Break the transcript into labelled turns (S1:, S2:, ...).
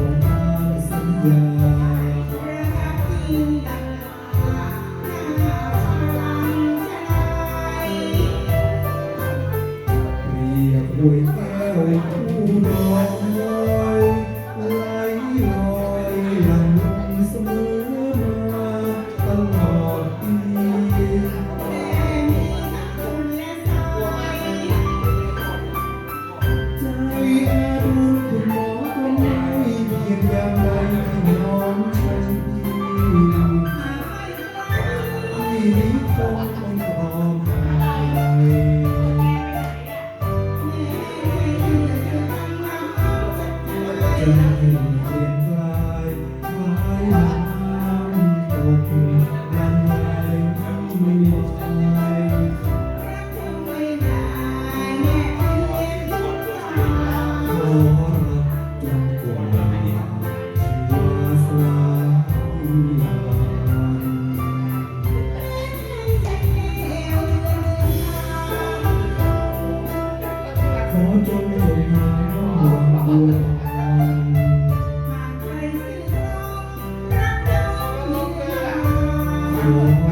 S1: งมาสัญญา ขอ